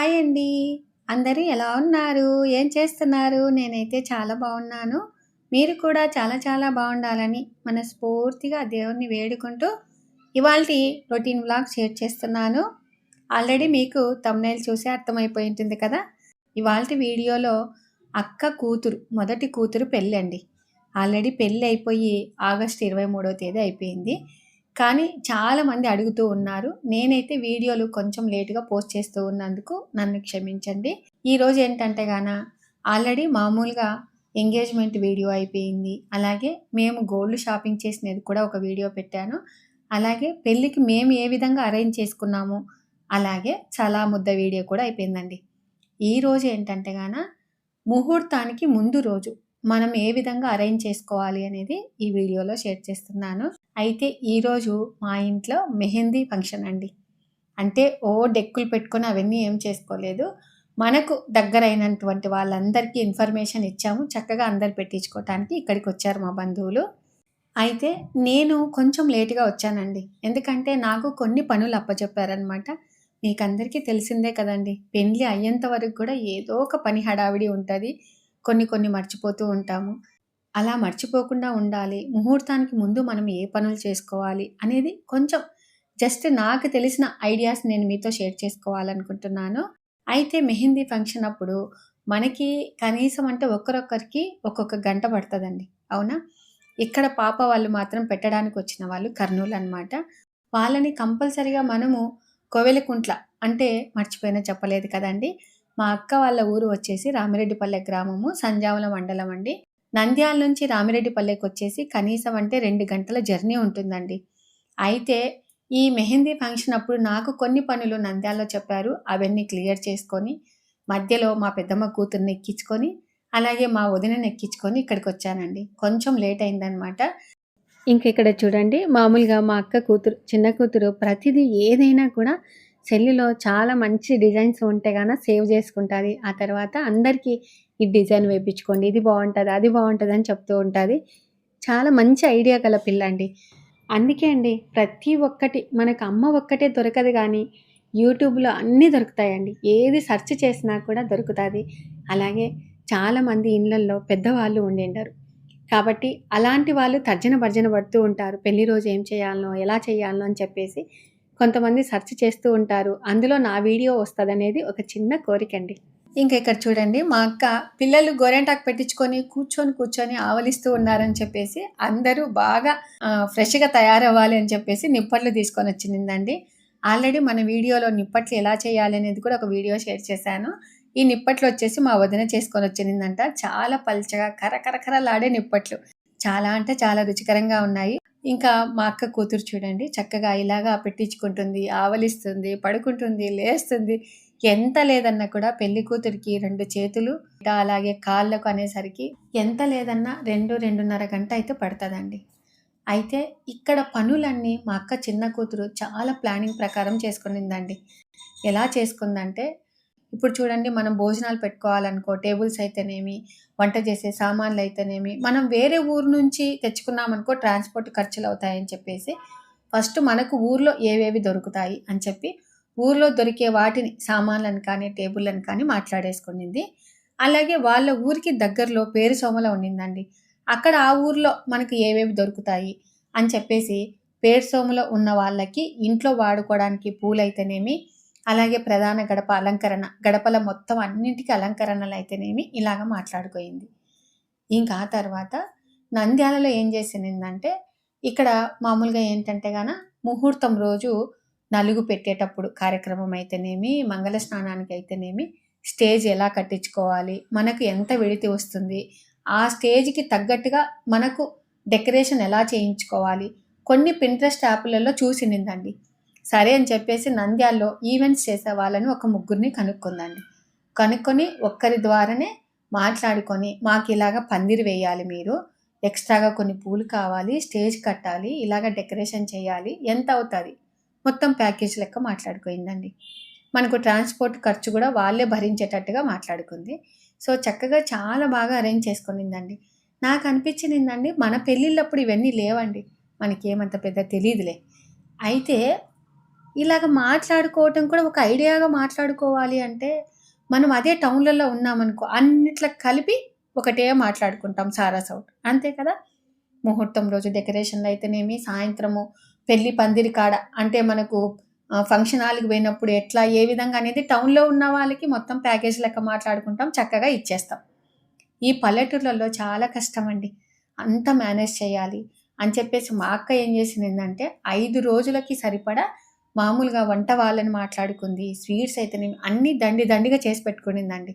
Hi అండి. అందరూ ఎలా ఉన్నారు? ఏం చేస్తున్నారు? నేనైతే చాలా బాగున్నాను. మీరు కూడా చాలా చాలా బాగుండాలని మనస్ఫూర్తిగా దేవుణ్ణి వేడుకుంటూ ఇవాళ రొటీన్ వ్లాగ్ షేర్ చేస్తున్నాను. ఆల్రెడీ మీకు తమ్నైల్ చూసి అర్థమైపోయి ఉంటుంది కదా? ఇవాళ వీడియోలో అక్క కూతురు మొదటి కూతురు పెళ్ళండి. ఆల్రెడీ పెళ్ళి అయిపోయి ఆగస్ట్ ఇరవై మూడో తేదీ అయిపోయింది. కానీ చాలామంది అడుగుతూ ఉన్నారు. నేనైతే వీడియోలు కొంచెం లేటుగా పోస్ట్ చేస్తూ ఉన్నందుకు నన్ను క్షమించండి. ఈరోజు ఏంటంటే గాన ఆల్రెడీ మామూలుగా ఎంగేజ్మెంట్ వీడియో అయిపోయింది. అలాగే మేము గోల్డ్ షాపింగ్ చేసినది కూడా ఒక వీడియో పెట్టాను. అలాగే పెళ్ళికి మేము ఏ విధంగా అరేంజ్ చేసుకున్నాము అలాగే చాలా ముద్ద వీడియో కూడా అయిపోయిందండి. ఈ రోజు ఏంటంటే గాన ముహూర్తానికి ముందు రోజు మనం ఏ విధంగా అరేంజ్ చేసుకోవాలి అనేది ఈ వీడియోలో షేర్ చేస్తున్నాను. అయితే ఈరోజు మా ఇంట్లో మెహందీ ఫంక్షన్ అండి. అంటే ఓ డెక్కులు పెట్టుకొని అవన్నీ ఏం చేసుకోలేదు. మనకు దగ్గరైనటువంటి వాళ్ళందరికీ ఇన్ఫర్మేషన్ ఇచ్చాము. చక్కగా అందరు పెట్టించుకోవటానికి ఇక్కడికి వచ్చారు మా బంధువులు. అయితే నేను కొంచెం లేటుగా వచ్చానండి. ఎందుకంటే నాకు కొన్ని పనులు అప్పచెప్పారనమాట మీకు అందరికీ తెలిసిందే కదండి. పెళ్ళి అయ్యేంత వరకు కూడా ఏదో ఒక పని హడావిడి ఉంటుంది. కొన్ని కొన్ని మర్చిపోతూ ఉంటాము. అలా మర్చిపోకుండా ఉండాలి. ముహూర్తానికి ముందు మనం ఏ పనులు చేసుకోవాలి అనేది కొంచెం జస్ట్ నాకు తెలిసిన ఐడియాస్ నేను మీతో షేర్ చేసుకోవాలనుకుంటున్నాను. అయితే మెహందీ ఫంక్షన్ అప్పుడు మనకి కనీసం అంటే ఒక్కరొక్కరికి ఒక్కొక్క గంట పడుతుందండి. అవునా? ఇక్కడ పాప వాళ్ళు మాత్రం పెట్టడానికి వచ్చిన వాళ్ళు కర్నూలు అనమాట వాళ్ళని కంపల్సరిగా మనము కోవెలకుంట్ల అంటే మర్చిపోయినా చెప్పలేదు కదండి. మా అక్క వాళ్ళ ఊరు వచ్చేసి రామిరెడ్డిపల్లె గ్రామము సంజావుల మండలం అండి. నంద్యాల నుంచి రామిరెడ్డిపల్లెకి వచ్చేసి కనీసం అంటే రెండు గంటల జర్నీ ఉంటుందండి. అయితే ఈ మెహందీ ఫంక్షన్ అప్పుడు నాకు కొన్ని పనులు నంద్యాలలో చెప్పారు. అవన్నీ క్లియర్ చేసుకొని మధ్యలో మా పెద్దమ్మ కూతుర్ని ఎక్కించుకొని అలాగే మా వదినని ఎక్కించుకొని ఇక్కడికి వచ్చానండి. కొంచెం లేట్ అయిందనమాట ఇంక ఇక్కడ చూడండి మామూలుగా మా అక్క కూతురు చిన్న కూతురు ప్రతిదీ ఏదైనా కూడా సెల్లులో చాలా మంచి డిజైన్స్ ఉంటే గాన సేవ్ చేసుకుంటుంది. ఆ తర్వాత అందరికీ ఈ డిజైన్ వేయించుకోండి ఇది బాగుంటుంది అది బాగుంటుంది అని చెప్తూ ఉంటుంది. చాలా మంచి ఐడియా గల పిల్ల అండి అందుకే అండి ప్రతి ఒక్కటి మనకు అమ్మ ఒక్కటే దొరకదు కానీ యూట్యూబ్లో అన్నీ దొరుకుతాయండి. ఏది సెర్చ్ చేసినా కూడా దొరుకుతుంది. అలాగే చాలామంది ఇళ్ళల్లో పెద్దవాళ్ళు ఉండిండరు కాబట్టి అలాంటి వాళ్ళు తర్జన భర్జన పడుతూ ఉంటారు. పెళ్ళి రోజు ఏం చేయాలనో ఎలా చేయాలనో అని చెప్పేసి కొంతమంది సెర్చ్ చేస్తూ ఉంటారు. అందులో నా వీడియో వస్తుంది అనేది ఒక చిన్న కోరిక అండి ఇంకా ఇక్కడ చూడండి మా అక్క పిల్లలు గోరెంటాకు పెట్టించుకొని కూర్చొని కూర్చొని ఆవలిస్తూ ఉన్నారని చెప్పేసి అందరూ బాగా ఫ్రెష్గా తయారవ్వాలి అని చెప్పేసి నిప్పట్లు తీసుకొని వచ్చిందండి. ఆల్రెడీ మన వీడియోలో నిప్పట్లు ఎలా చేయాలి అనేది కూడా ఒక వీడియో షేర్ చేశాను. ఈ నిప్పట్లు వచ్చేసి మా వదిన చేసుకొని వచ్చిందంట. చాలా పల్చగా కరకరకరలాడే నిప్పట్లు. చాలా అంటే చాలా రుచికరంగా ఉన్నాయి. ఇంకా మా అక్క కూతురు చూడండి చక్కగా ఇలాగా పెట్టించుకుంటుంది ఆవలిస్తుంది పడుకుంటుంది లేస్తుంది. ఎంత లేదన్నా కూడా పెళ్ళి కూతురికి రెండు చేతులు అలాగే కాళ్ళకు అనేసరికి ఎంత లేదన్నా రెండు రెండున్నర గంట అయితే పడుతుందండి. అయితే ఇక్కడ పనులన్నీ మా అక్క చిన్న కూతురు చాలా ప్లానింగ్ ప్రకారం చేసుకునిందండి. ఎలా చేసుకుందంటే ఇప్పుడు చూడండి మనం భోజనాలు పెట్టుకోవాలనుకో టేబుల్స్ అయితేనేమి వంట చేసే సామాన్లు అయితేనేమి మనం వేరే ఊరు నుంచి తెచ్చుకున్నామనుకో ట్రాన్స్పోర్ట్ ఖర్చులు అవుతాయని చెప్పేసి ఫస్ట్ మనకు ఊర్లో ఏవేవి దొరుకుతాయి అని చెప్పి ఊర్లో దొరికే వాటిని సామాన్లను కానీ టేబుల్లను కానీ మాట్లాడేసుకునింది. అలాగే వాళ్ళ ఊరికి దగ్గరలో పేరు సోమల ఉండిందండి అక్కడ ఆ ఊర్లో మనకు ఏవేవి దొరుకుతాయి అని చెప్పేసి పేరు సోమలో ఉన్న వాళ్ళకి ఇంట్లో వాడుకోవడానికి పూలైతేనేమి అలాగే ప్రధాన గడప అలంకరణ గడపల మొత్తం అన్నింటికి అలంకరణలు అయితేనేమి ఇలాగ మాట్లాడుకోయింది. ఇంకా ఆ తర్వాత నంద్యాలలో ఏం చేసిందంటే ఇక్కడ మామూలుగా ఏంటంటే గాన ముహూర్తం రోజు నలుగు పెట్టేటప్పుడు కార్యక్రమం అయితేనేమి మంగళ స్నానానికి అయితేనేమి స్టేజ్ ఎలా కట్టించుకోవాలి మనకు ఎంత విడితి వస్తుంది ఆ స్టేజ్కి తగ్గట్టుగా మనకు డెకరేషన్ ఎలా చేయించుకోవాలి కొన్ని పింట్రెస్ట్ యాప్లలో చూసినిందండి సరే అని చెప్పేసి నంద్యాల్లో ఈవెంట్స్ చేసే వాళ్ళని ఒక ముగ్గురిని కనుక్కుందండి. కనుక్కొని ఒక్కరి ద్వారానే మాట్లాడుకొని మాకు ఇలాగ పందిరి వేయాలి మీరు ఎక్స్ట్రాగా కొన్ని పూలు కావాలి స్టేజ్ కట్టాలి ఇలాగ డెకరేషన్ చేయాలి ఎంత అవుతుంది? మొత్తం ప్యాకేజ్ లెక్క మాట్లాడుకోయిందండి మనకు ట్రాన్స్పోర్ట్ ఖర్చు కూడా వాళ్ళే భరించేటట్టుగా మాట్లాడుకుంది. సో చక్కగా చాలా బాగా అరేంజ్ చేసుకునిందండి. నాకు అనిపించిందండి మన పెళ్ళిళ్ళప్పుడు ఇవన్నీ లేవండి. మనకి ఏమంత పెద్ద తెలియదులే అయితే ఇలాగ మాట్లాడుకోవటం కూడా ఒక ఐడియాగా మాట్లాడుకోవాలి అంటే మనం అదే టౌన్లలో ఉన్నామనుకో అన్నిట్లో కలిపి ఒకటే మాట్లాడుకుంటాం సారా సౌట్ అంతే కదా? ముహూర్తం రోజు డెకరేషన్లు అయితేనేమి సాయంత్రము పెళ్ళి పందిరి కాడ అంటే మనకు ఫంక్షన్ హాల్కి పోయినప్పుడు ఎట్లా ఏ విధంగా అనేది టౌన్లో ఉన్న వాళ్ళకి మొత్తం ప్యాకేజ్ లెక్క మాట్లాడుకుంటాం చక్కగా ఇచ్చేస్తాం. ఈ పల్లెటూర్లలో చాలా కష్టం అండి అంతా మేనేజ్ చేయాలి. అని చెప్పేసి మా అక్క ఏం చేసిందంటే ఐదు రోజులకి సరిపడా మామూలుగా వంట వాళ్ళని మాట్లాడుకుంది. స్వీట్స్ అయితే అన్నీ దండి దండిగా చేసి పెట్టుకునిందండి.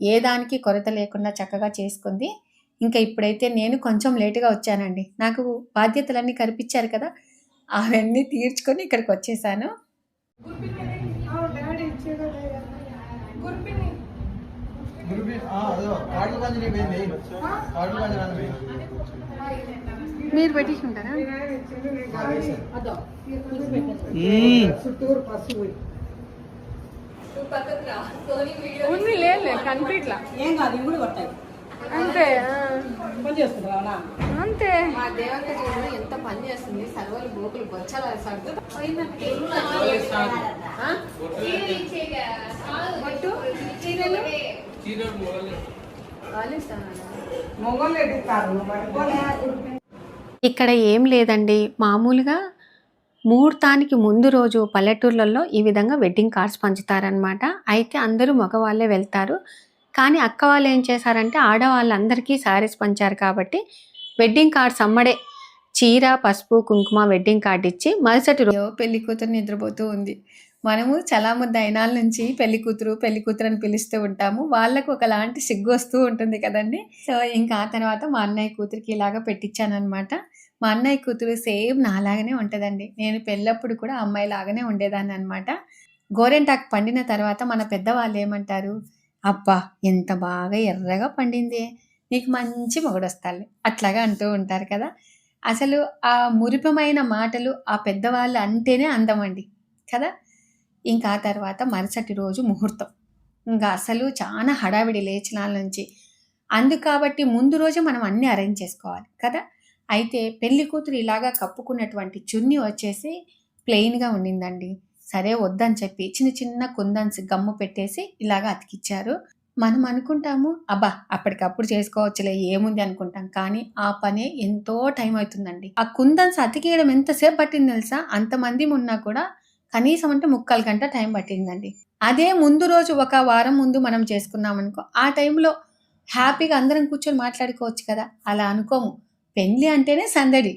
ఏ దానికి కొరత లేకుండా చక్కగా చేసుకుంది. ఇంకా ఇప్పుడైతే నేను కొంచెం లేటుగా వచ్చానండి. నాకు బాధ్యతలన్నీ కనిపించారు కదా అవన్నీ తీర్చుకొని ఇక్కడికి వచ్చేసాను. గురుబి ఆ అదో కాడు పంజరి పోయింది కాడు పంజరి పోయింది మీరు పెట్టించుకుంటారా ఉంది లేదు కంప్లీట్ లా ఏం కాదు ఇవి కూడా కొట్టాయి అంతే ఆ, పని చేసుకుంటారా అంతే. మా దేవత ఎంత పని చేస్తుంది సర్వలు బోకులు బొచ్చలు సర్దు. మొగోళ్ళు ఎడుతారు ఇక్కడ ఏం లేదండి. మామూలుగా ముహూర్తానికి ముందు రోజు పల్లెటూర్లలో ఈ విధంగా వెడ్డింగ్ కార్డ్స్ పంచుతారనమాట అయితే అందరూ మగవాళ్ళే వెళ్తారు. కానీ అక్క వాళ్ళు ఏం చేశారంటే ఆడవాళ్ళందరికీ శారీస్ పంచారు కాబట్టి వెడ్డింగ్ కార్డ్స్ అమ్మడే చీర పసుపు కుంకుమ వెడ్డింగ్ కార్డ్ ఇచ్చి మరుసటి రోజు పెళ్ళి కూతురు నిద్రపోతూ ఉంది. మనము చలాముద్ద అయినాల నుంచి పెళ్ళి కూతురు పెళ్ళి కూతురు అని పిలుస్తూ ఉంటాము. వాళ్ళకు ఒకలాంటి సిగ్గు వస్తూ ఉంటుంది కదండి. సో ఇంకా ఆ తర్వాత మా అన్నయ్య కూతురికి ఇలాగా పెట్టించానమాట మా అన్నయ్య కూతురు సేమ్ నాలాగానే ఉంటుందండి. నేను పెళ్ళప్పుడు కూడా అమ్మాయి లాగానే ఉండేదాన్ని అనమాట గోరెంటాకు పండిన తర్వాత మన పెద్దవాళ్ళు ఏమంటారు? అబ్బా ఎంత బాగా ఎర్రగా పండింది. నీకు మంచి మొగుడొస్తాలి. అట్లాగా అంటూ ఉంటారు కదా. అసలు ఆ మురిపమైన మాటలు ఆ పెద్దవాళ్ళు అంటేనే అందమండి. కదా? ఇంకా ఆ తర్వాత మరుసటి రోజు ముహూర్తం. ఇంకా అసలు చాలా హడావిడి లేచినాల నుంచి. అందు కాబట్టి ముందు రోజు మనం అన్నీ అరేంజ్ చేసుకోవాలి కదా. అయితే పెళ్ళి కూతురు ఇలాగా కప్పుకున్నటువంటి చున్నీ వచ్చేసి ప్లెయిన్గా ఉండిందండి. సరే వద్దని చెప్పి చిన్న చిన్న కుందన్స్ గమ్ము పెట్టేసి ఇలాగా అతికిచ్చారు. మనం అనుకుంటాము అబ్బా అప్పటికప్పుడు చేసుకోవచ్చులే ఏముంది అనుకుంటాం. కానీ ఆ పనే ఎంతో టైం అవుతుందండి. ఆ కుందన్స్ అతికేయడం ఎంతసేపు పట్టింది తెలుసా? అంతమంది ఉన్నా కూడా కనీసం అంటే ముక్కలు గంట టైం పట్టిందండి. అదే ముందు రోజు ఒక వారం ముందు మనం చేసుకున్నాం అనుకో ఆ టైంలో హ్యాపీగా అందరం కూర్చొని మాట్లాడుకోవచ్చు కదా? అలా అనుకోము. పెళ్ళి అంటేనే సందడి.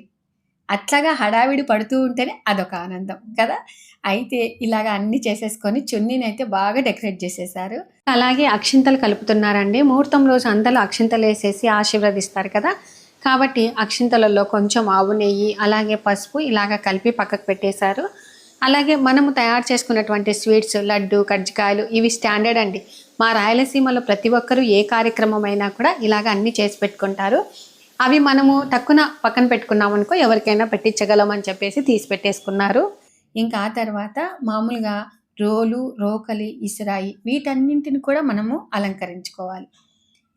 అట్లాగా హడావిడి పడుతూ ఉంటేనే అదొక ఆనందం కదా? అయితే ఇలాగ అన్ని చేసేసుకొని చున్నీని అయితే బాగా డెకరేట్ చేసేసారు అలాగే అక్షింతలు కలుపుతున్నారండి. ముహూర్తం రోజు అందరూ అక్షింతలు వేసేసి ఆశీర్వదిస్తారు కదా? కాబట్టి అక్షింతలలో కొంచెం ఆవు నెయ్యి అలాగే పసుపు ఇలాగ కలిపి పక్కకు పెట్టేశారు. అలాగే మనము తయారు చేసుకున్నటువంటి స్వీట్స్ లడ్డు కజ్జికాయలు ఇవి స్టాండర్డ్ అండి. మా రాయలసీమలో ప్రతి ఒక్కరూ ఏ కార్యక్రమం అయినా కూడా ఇలాగ అన్ని చేసి పెట్టుకుంటారు. అవి మనము టక్కున పక్కన పెట్టుకున్నాం అనుకో ఎవరికైనా పెట్టించగలం అని చెప్పేసి తీసి పెట్టేసుకున్నారు. ఇంకా ఆ తర్వాత మామూలుగా రోలు రోకలి ఇసురాయి వీటన్నింటిని కూడా మనము అలంకరించుకోవాలి.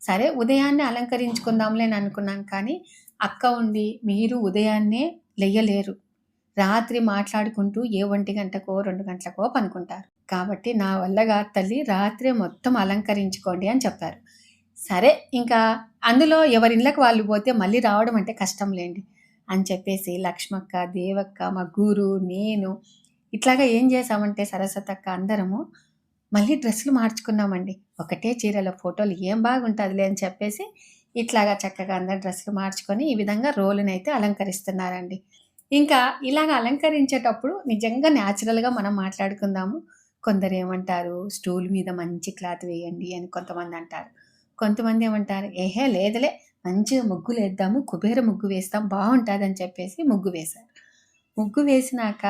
సరే ఉదయాన్నే అలంకరించుకుందాంలే అనుకున్నాం కానీ అక్క ఉండి మీరు ఉదయాన్నే లేయలేరు. రాత్రి మాట్లాడుకుంటూ ఏ ఒంటి గంటకో రెండు గంటలకో పనుకుంటారు. కాబట్టి నా వల్లగా తల్లి రాత్రే మొత్తం అలంకరించుకోండి అని చెప్పారు. సరే ఇంకా అందులో ఎవరి ఇళ్ళకి వాళ్ళు పోతే మళ్ళీ రావడం అంటే కష్టం లేండి అని చెప్పేసి లక్ష్మక్క దేవక్క మా గురు నేను ఇట్లాగా ఏం చేసామంటే సరస్వతక్క అందరము మళ్ళీ డ్రెస్సులు మార్చుకున్నామండి. ఒకటే చీరలో ఫోటోలు ఏం బాగుంటుందిలే అని చెప్పేసి ఇట్లాగా చక్కగా అందరు డ్రెస్సులు మార్చుకొని ఈ విధంగా రోలునైతే అలంకరిస్తున్నారండి. ఇంకా ఇలాగ అలంకరించేటప్పుడు నిజంగా న్యాచురల్గా మనం మాట్లాడుకుందాము. కొందరు ఏమంటారు స్టూల్ మీద మంచి క్లాత్ వేయండి అని కొంతమంది అంటారు. కొంతమంది ఏమంటారు ఏహే లేదులే మంచిగా ముగ్గులు వేద్దాము కుబేర ముగ్గు వేస్తాం బాగుంటుంది అని చెప్పేసి ముగ్గు వేశారు. ముగ్గు వేసినాక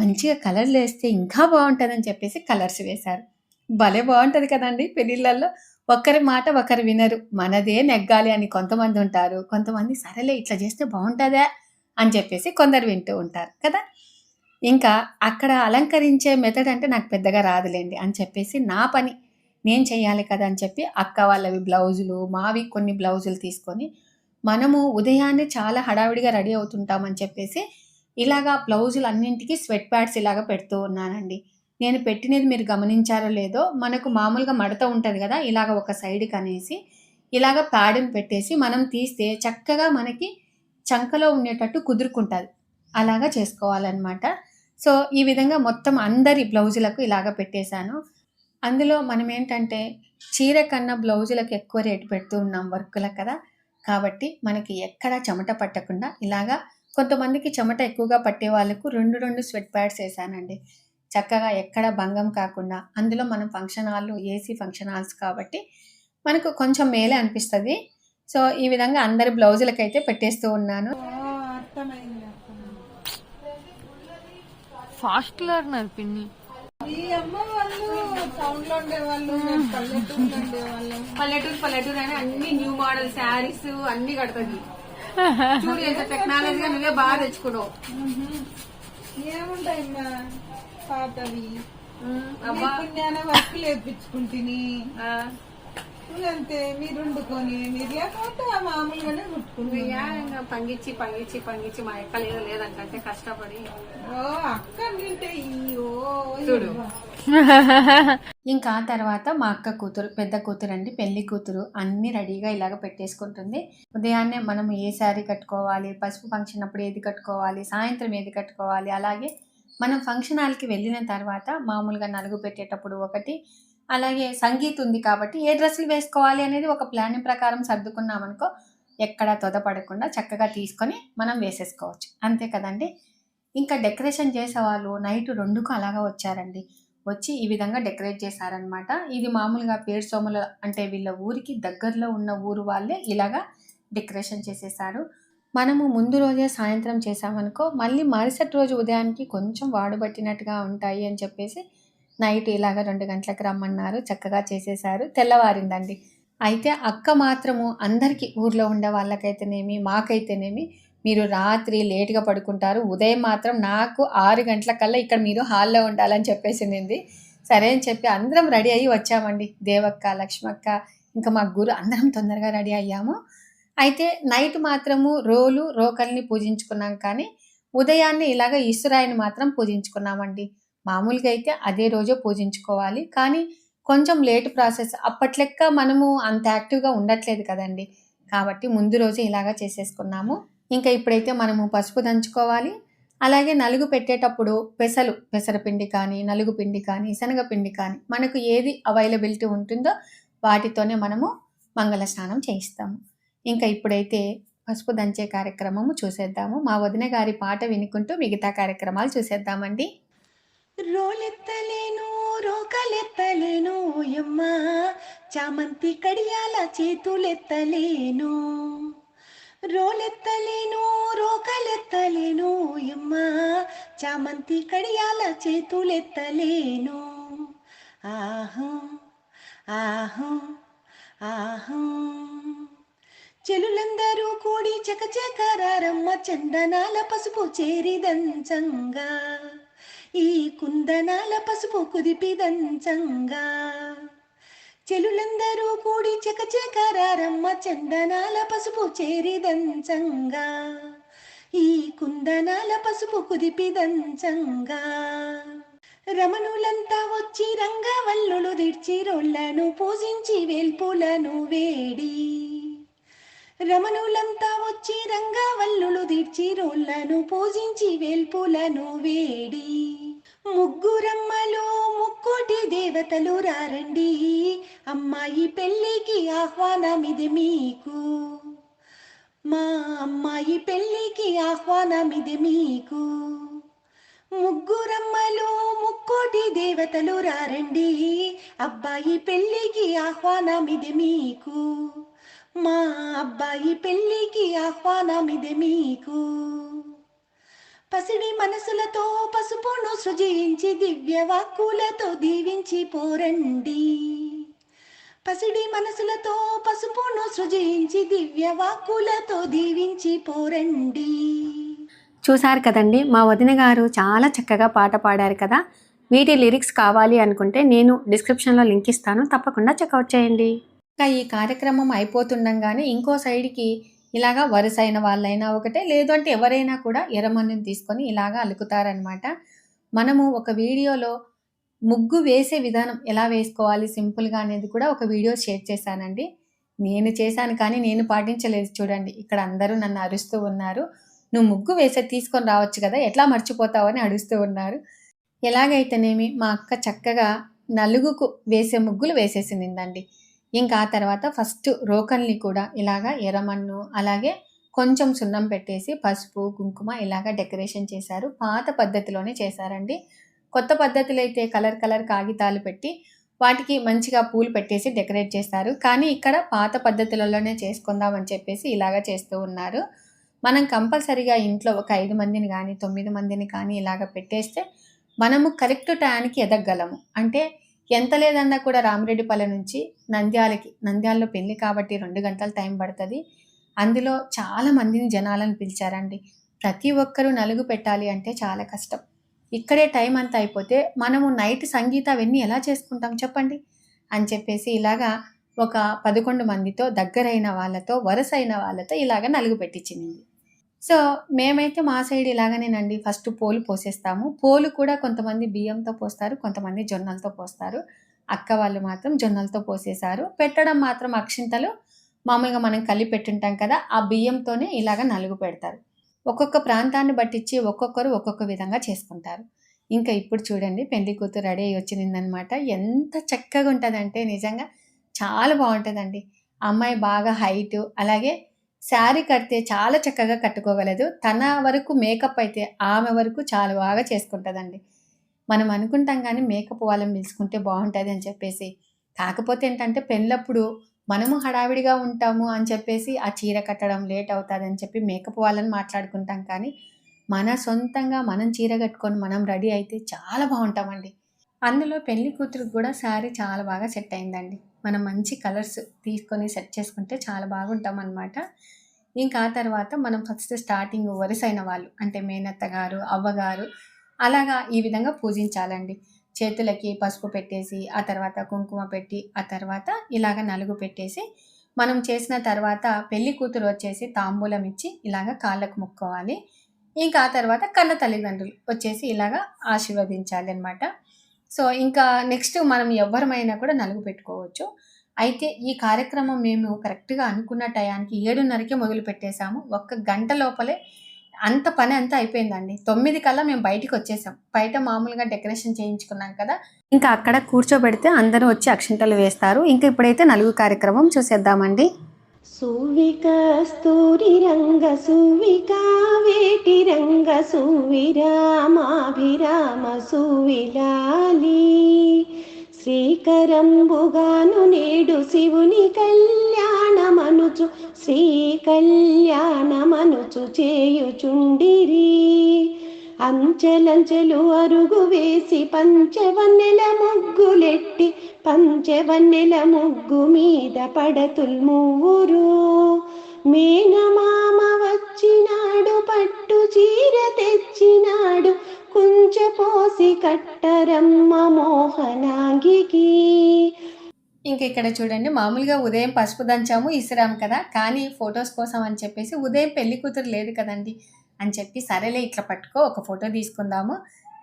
మంచిగా కలర్లు వేస్తే ఇంకా బాగుంటుందని చెప్పేసి కలర్స్ వేశారు. భలే బాగుంటుంది కదండి పెళ్ళిళ్ళల్లో. ఒకరి మాట ఒకరు వినరు. మనదే నెగ్గాలి అని కొంతమంది ఉంటారు. కొంతమంది సరేలే ఇట్లా చేస్తే బాగుంటుందా? అని చెప్పేసి కొందరు వింటూ ఉంటారు కదా? ఇంకా అక్కడ అలంకరించే మెథడ్ అంటే నాకు పెద్దగా రాదులేండి అని చెప్పేసి నా పని నేను చేయాలి కదా అని చెప్పి అక్క వాళ్ళవి బ్లౌజులు మావి కొన్ని బ్లౌజులు తీసుకొని మనము ఉదయాన్నే చాలా హడావిడిగా రెడీ అవుతుంటామని చెప్పేసి ఇలాగా బ్లౌజులు అన్నింటికి స్వెట్ ప్యాడ్స్ ఇలాగ పెడుతూ ఉన్నానండి. నేను పెట్టినది మీరు గమనించారో లేదో మనకు మామూలుగా మడత ఉంటుంది కదా ఇలాగ ఒక సైడ్కి అనేసి ఇలాగ ప్యాడ్ని పెట్టేసి మనం తీస్తే చక్కగా మనకి చంకలో ఉండేటట్టు కుదురుకుంటుంది. అలాగా చేసుకోవాలన్నమాట. సో ఈ విధంగా మొత్తం అందరి బ్లౌజులకు ఇలాగ పెట్టేశాను. అందులో మనం ఏంటంటే చీర కన్నా బ్లౌజులకు ఎక్కువ రేటు పెడుతూ ఉన్నాం వర్కులకు కదా. కాబట్టి మనకి ఎక్కడ చెమట పట్టకుండా ఇలాగా కొంతమందికి చెమట ఎక్కువగా పట్టే వాళ్ళకు రెండు రెండు స్వెట్ ప్యాడ్స్ వేసానండి. చక్కగా ఎక్కడ భంగం కాకుండా అందులో మనం ఫంక్షన్ హాల్లో ఏసీ ఫంక్షన్ హాల్స్ కాబట్టి మనకు కొంచెం మేలే అనిపిస్తుంది. సో ఈ విధంగా అందరి బ్లౌజులకైతే పెట్టేస్తూ ఉన్నాను. ఫాస్ట్ లర్నర్ పిన్ని. ఈ అమ్మ వాళ్ళు టౌన్లో ఉండేవాళ్ళు ఉండేవాళ్ళం. పల్లెటూరు పల్లెటూరు అని అన్ని న్యూ మోడల్ శారీస్ అన్ని కడుతుంది. చూడు ఎంత టెక్నాలజీగా నువ్వే బాగా తెచ్చుకున్నావు. ఏముంటాయమ్మా పాతవి? అబ్బా. వర్క్ లేపించుకుంటుని. ఆ, అంతే మీరు వండుకొని మీరు లేకపోతే ఆ మామూలుగానే ఇంకా పంగించి పంగించి పంగించి మా ఎక్క లేదు లేదంటే కష్టపడి. ఓ అక్క తింటే చూడు. ఇంకా తర్వాత మా అక్క కూతురు పెద్ద కూతురు అండి పెళ్ళి కూతురు అన్ని రెడీగా ఇలాగ పెట్టేసుకుంటుంది. ఉదయాన్నే మనం ఏ శారీ కట్టుకోవాలి పసుపు ఫంక్షన్ అప్పుడు ఏది కట్టుకోవాలి సాయంత్రం ఏది కట్టుకోవాలి అలాగే మనం ఫంక్షన్ హాల్కి వెళ్ళిన తర్వాత మామూలుగా నలుగు పెట్టేటప్పుడు ఒకటి అలాగే సంగీత్ ఉంది కాబట్టి ఏ డ్రెస్సులు వేసుకోవాలి అనేది ఒక ప్లానింగ్ ప్రకారం సర్దుకున్నామనుకో ఎక్కడ తొదపడకుండా చక్కగా తీసుకొని మనం వేసేసుకోవచ్చు. అంతే కదండి? ఇంకా డెకరేషన్ చేసేవాళ్ళు నైట్ రెండుకు అలాగా వచ్చారండి. వచ్చి ఈ విధంగా డెకరేట్ చేశారనమాట ఇది మామూలుగా పేరు సోముల అంటే వీళ్ళ ఊరికి దగ్గరలో ఉన్న ఊరు వాళ్ళే ఇలాగా డెకరేషన్ చేసేసారు. మనము ముందు రోజే సాయంత్రం చేసామనుకో మళ్ళీ మరుసటి రోజు ఉదయానికి కొంచెం వాడబట్టినట్టుగా ఉంటాయి అని చెప్పేసి నైట్ ఇలాగ రెండు గంటలకు రమ్మన్నారు చక్కగా చేసేసారు తెల్లవారిందండి. అయితే అక్క మాత్రము అందరికీ ఊర్లో ఉండే వాళ్ళకైతేనేమి మాకైతేనేమి మీరు రాత్రి లేట్గా పడుకుంటారు. ఉదయం మాత్రం నాకు ఆరు గంటల కల్లా ఇక్కడ మీరు హాల్లో ఉండాలని చెప్పేసింది సరే అని చెప్పి అందరం రెడీ అయ్యి వచ్చామండి. దేవక్క లక్ష్మక్క ఇంకా మా గురు అందరం తొందరగా రెడీ అయ్యాము. అయితే నైట్ మాత్రము రోలు రోకల్ని పూజించుకున్నాం కానీ ఉదయాన్నే ఇలాగ ఈశ్వరాయని మాత్రం పూజించుకున్నామండి. మామూలుగా అయితే అదే రోజే పూజించుకోవాలి. కానీ కొంచెం లేట్ ప్రాసెస్. అప్పట్లెక్క మనము అంత యాక్టివ్గా ఉండట్లేదు కదండి. కాబట్టి ముందు రోజే ఇలాగా చేసేసుకున్నాము. ఇంకా ఇప్పుడైతే మనము పసుపు దంచుకోవాలి. అలాగే నలుగు పెట్టేటప్పుడు పెసలు పెసరపిండి కానీ నలుగు పిండి కానీ శనగపిండి కానీ మనకు ఏది అవైలబిలిటీ ఉంటుందో వాటితోనే మనము మంగళ స్నానం చేయిస్తాము. ఇంకా ఇప్పుడైతే పసుపు దంచే కార్యక్రమము చూసేద్దాము. మా వదిన గారి పాట వినుకుంటూ మిగతా కార్యక్రమాలు చూసేద్దామండి. రోలెత్తలేను రోకలెత్తలేను యమ్మ చామంతి కడియాల చేతులెత్తలేను. రోలెత్తలేను రోకలెత్తలేను యమ్మ చామంతి కడియాల చేతులెత్తలేను. ఆహం ఆహం ఆహం. చెలులందరూ కూడి చకచకరారమ్మ చందనాల పసుపు చేరిదంచంగా ఈ కుందనాల పసుపు కుదిపిదంచంగా చెలులందరూ కూడి చెకచెకరారమ్మ చందనాల పసుపు చేరిదంచంగా ఈ కుందనాల పసుపు కుదిపిదంచంగా రమణులంతా వచ్చి రంగవల్లులు దిడ్చి రొళ్ళను పూజించి వేల్పులను వేడి. రమణులంతా వచ్చి రంగవల్లులు దిడ్చి రోళ్ళను పూజించి వేల్పులను వేడి. ముగ్గురమ్మలో ముక్కోటి దేవతలు రారండి. అమ్మాయి పెళ్ళికి ఆహ్వానమిది మీకు. మా అమ్మాయి పెళ్ళికి ఆహ్వానమిది మీకు. ముగ్గురమ్మలు ముక్కోటి దేవతలు రారండి. అబ్బాయి పెళ్ళికి ఆహ్వానమిది మీకు. మా అబ్బాయి పెళ్ళికి ఆహ్వానమిది మీకు. పసిడి మనసులతో పసుపును సృజించి దివ్య వాక్కులతో దీవించి పోరండి. పసిడి మనసులతో పసుపును సృజించి దివ్య వాక్కులతో దీవించి పోరండి. చూశారు కదండి మా వదిన గారు చాలా చక్కగా పాట పాడారు కదా. వీటి లిరిక్స్ కావాలి అనుకుంటే నేను డిస్క్రిప్షన్లో లింక్ ఇస్తాను తప్పకుండా చెక్అవుట్ చేయండి. ఇంకా ఈ కార్యక్రమం అయిపోతుండగానే ఇంకో సైడ్కి ఇలాగా వరుసైన వాళ్ళైనా ఒకటే లేదు అంటే ఎవరైనా కూడా ఎర్రమన్నుని తీసుకొని ఇలాగా అలుకుతారనమాట మనము ఒక వీడియోలో ముగ్గు వేసే విధానం ఎలా వేసుకోవాలి సింపుల్గా అనేది కూడా ఒక వీడియో షేర్ చేశానండి. నేను చేశాను కానీ నేను పాటించలేదు చూడండి. ఇక్కడ అందరూ నన్ను అరుస్తూ ఉన్నారు. నువ్వు ముగ్గు వేసే తీసుకొని రావచ్చు కదా ఎట్లా మర్చిపోతావు? అని అడుస్తూ ఉన్నారు. ఎలాగైతేనేమి మా అక్క చక్కగా నలుగుకు వేసే ముగ్గులు వేసేసిందండి. ఇంకా ఆ తర్వాత ఫస్ట్ రోకల్ని కూడా ఇలాగా ఎర్రమన్ను అలాగే కొంచెం సున్నం పెట్టేసి పసుపు కుంకుమ ఇలాగా డెకరేషన్ చేశారు. పాత పద్ధతిలోనే చేశారండి. కొత్త పద్ధతిలో అయితే కలర్ కలర్ కాగితాలు పెట్టి వాటికి మంచిగా పూలు పెట్టేసి డెకరేట్ చేస్తారు. కానీ ఇక్కడ పాత పద్ధతులలోనే చేసుకుందాం అని చెప్పేసి ఇలాగా చేస్తూ ఉన్నారు. మనం కంపల్సరీగా ఇంట్లో ఒక ఐదు మందిని కానీ తొమ్మిది మందిని కానీ ఇలాగ పెట్టేస్తే మనము కరెక్ట్ టయానికి ఎదగగలము. అంటే ఎంత లేదన్నా కూడా రామిరెడ్డిపల్లె నుంచి నంద్యాలకి నంద్యాలలో పెళ్ళి కాబట్టి రెండు గంటల టైం పడుతుంది. అందులో చాలా మందిని జనాలను పిలిచారండి. ప్రతి ఒక్కరూ నలుగు పెట్టాలి అంటే చాలా కష్టం. ఇక్కడే టైం అంతా అయిపోతే మనము నైట్ సంగీత అవన్నీ ఎలా చేసుకుంటాం చెప్పండి? అని చెప్పేసి ఇలాగా ఒక పదకొండు మందితో దగ్గరైన వాళ్ళతో వరుసైన వాళ్ళతో ఇలాగ నలుగు పెట్టించింది. సో మేమైతే మా సైడ్ ఇలాగనేనండి. ఫస్ట్ పోలు పోసేస్తాము. పోలు కూడా కొంతమంది బియ్యంతో పోస్తారు కొంతమంది జొన్నలతో పోస్తారు. అక్క వాళ్ళు మాత్రం జొన్నలతో పోసేశారు. పెట్టడం మాత్రం అక్షింతలు. మామూలుగా మనం కలిపి పెట్టుంటాం కదా ఆ బియ్యంతోనే ఇలాగ నలుగు పెడతారు. ఒక్కొక్క ప్రాంతాన్ని బట్టించి ఒక్కొక్కరు ఒక్కొక్క విధంగా చేసుకుంటారు. ఇంకా ఇప్పుడు చూడండి పెళ్ళి కూతురు రెడీ అయ్యి వచ్చిందనమాట ఎంత చక్కగా ఉంటుందంటే నిజంగా చాలా బాగుంటుందండి. అమ్మాయి బాగా హైట్ అలాగే శారీ కడితే చాలా చక్కగా కట్టుకోగలదు. తన వరకు మేకప్ అయితే ఆమె వరకు చాలా బాగా చేసుకుంటుందండి. మనం అనుకుంటాం కానీ మేకప్ వాళ్ళని పిలుచుకుంటే బాగుంటుంది అని చెప్పేసి. కాకపోతే ఏంటంటే పెళ్ళప్పుడు మనము హడావిడిగా ఉంటాము అని చెప్పేసి ఆ చీర కట్టడం లేట్ అవుతుంది అని చెప్పి మేకప్ వాళ్ళని మాట్లాడుకుంటాం కానీ మన సొంతంగా మనం చీర కట్టుకొని మనం రెడీ అయితే చాలా బాగుంటామండి. అందులో పెళ్ళి కూతురికి కూడా శారీ చాలా బాగా సెట్ అయిందండి. మనం మంచి కలర్స్ తీసుకొని సెట్ చేసుకుంటే చాలా బాగుంటాం అనమాట ఇంకా ఆ తర్వాత మనం ఫస్ట్ స్టార్టింగ్ వరుసైన వాళ్ళు అంటే మేనత్త గారు అవ్వగారు అలాగా ఈ విధంగా పూజించాలండి. చేతులకి పసుపు పెట్టేసి ఆ తర్వాత కుంకుమ పెట్టి ఆ తర్వాత ఇలాగ నలుగు పెట్టేసి మనం చేసిన తర్వాత పెళ్ళి కూతురు వచ్చేసి తాంబూలం ఇచ్చి ఇలాగ కాళ్ళకు ముక్కోవాలి. ఇంకా ఆ తర్వాత కన్న తల్లిదండ్రులు వచ్చేసి ఇలాగ ఆశీర్వదించాలి అనమాట సో ఇంకా నెక్స్ట్ మనం ఎవరమైనా కూడా నలుగు పెట్టుకోవచ్చు. అయితే ఈ కార్యక్రమం మేము కరెక్ట్గా అనుకున్న టయానికి ఏడున్నరకే మొదలు పెట్టేశాము. ఒక్క గంట లోపలే అంత పని అంతా అయిపోయిందండి. తొమ్మిది కల్లా మేము బయటికి వచ్చేసాం. బయట మామూలుగా డెకరేషన్ చేయించుకున్నాం కదా. ఇంకా అక్కడ కూర్చోబెడితే అందరూ వచ్చి అక్షింతలు వేస్తారు. ఇంకా ఇప్పుడైతే నలుగు కార్యక్రమం చూసేద్దామండి. సువికస్తూరి రంగ సువికా వేటి రంగ సువిరామాభిరామ సువిలాలి శ్రీకరంబుగాను నేడు శివుని కళ్యాణమనుచు శ్రీ కళ్యాణమనుచు చేయుచుండిరి. అంచెలంచెలు అరుగు వేసి పంచవన్నెల ముగ్గులెట్టి పంచవన్నెల ముగ్గు మీద పడతుల్మూరు మేనమామ వచ్చినాడు పట్టు చీర తెచ్చినాడు కుంచె పోసి కట్టరమ్మ మోహనాంగికి. ఇంక ఇక్కడ చూడండి మామూలుగా ఉదయం పసుపు దంచాము ఇసిరాం కదా. కానీ ఫొటోస్ కోసం అని చెప్పేసి ఉదయం పెళ్ళి కూతురు లేదు కదండి. అని చెప్పి సరేలే ఇట్లా పట్టుకో ఒక ఫోటో తీసుకుందాము.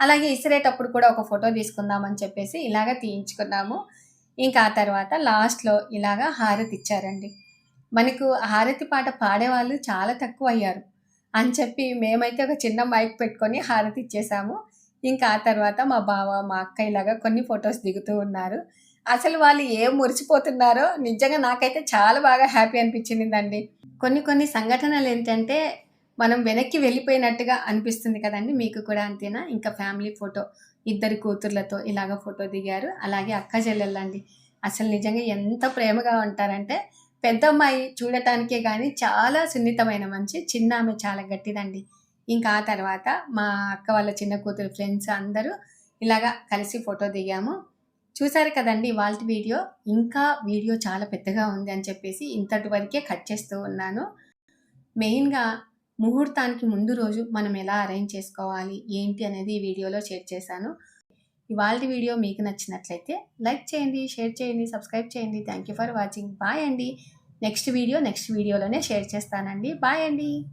అలాగే ఇసిరేటప్పుడు కూడా ఒక ఫోటో తీసుకుందాం అని చెప్పేసి ఇలాగ తీయించుకున్నాము. ఇంకా ఆ తర్వాత లాస్ట్లో ఇలాగా హారతి ఇచ్చారండి. మనకు హారతి పాట పాడేవాళ్ళు చాలా తక్కువ అయ్యారు అని చెప్పి మేమైతే ఒక చిన్న మైక్ పెట్టుకొని హారతి ఇచ్చేసాము. ఇంకా ఆ తర్వాత మా బావ మా అక్క ఇలాగా కొన్ని ఫొటోస్ దిగుతూ ఉన్నారు. అసలు వాళ్ళు ఏం మురిచిపోతున్నారో నిజంగా నాకైతే చాలా బాగా హ్యాపీ అనిపించిందండి. కొన్ని కొన్ని సంఘటనలు ఏంటంటే మనం వెనక్కి వెళ్ళిపోయినట్టుగా అనిపిస్తుంది కదండి. మీకు కూడా అంతేనా? ఇంకా ఫ్యామిలీ ఫోటో ఇద్దరు కూతుర్లతో ఇలాగ ఫోటో దిగారు. అలాగే అక్క చెల్లెళ్ళండి. అసలు నిజంగా ఎంత ప్రేమగా ఉంటారంటే పెద్ద అమ్మాయి చూడటానికే కానీ చాలా సున్నితమైన మంచి చిన్న ఆమె చాలా గట్టిదండి. ఇంకా ఆ తర్వాత మా అక్క వాళ్ళ చిన్న కూతురు ఫ్రెండ్స్ అందరూ ఇలాగా కలిసి ఫోటో దిగాము. చూసారు కదండి వాళ్ళ వీడియో. ఇంకా వీడియో చాలా పెద్దగా ఉంది అని చెప్పేసి ఇంతటి వరకే కట్ చేస్తూ ఉన్నాను. మెయిన్గా ముహూర్తానికి ముందు రోజు మనం ఎలా అరేంజ్ చేసుకోవాలి ఏంటి అనేది ఈ వీడియోలో షేర్ చేశాను. ఇవాళ వీడియో మీకు నచ్చినట్లయితే లైక్ చేయండి షేర్ చేయండి సబ్స్క్రైబ్ చేయండి. Thank you for watching bye అండి. నెక్స్ట్ వీడియో నెక్స్ట్ వీడియోలోనే షేర్ చేస్తానండి. బాయ్ అండి.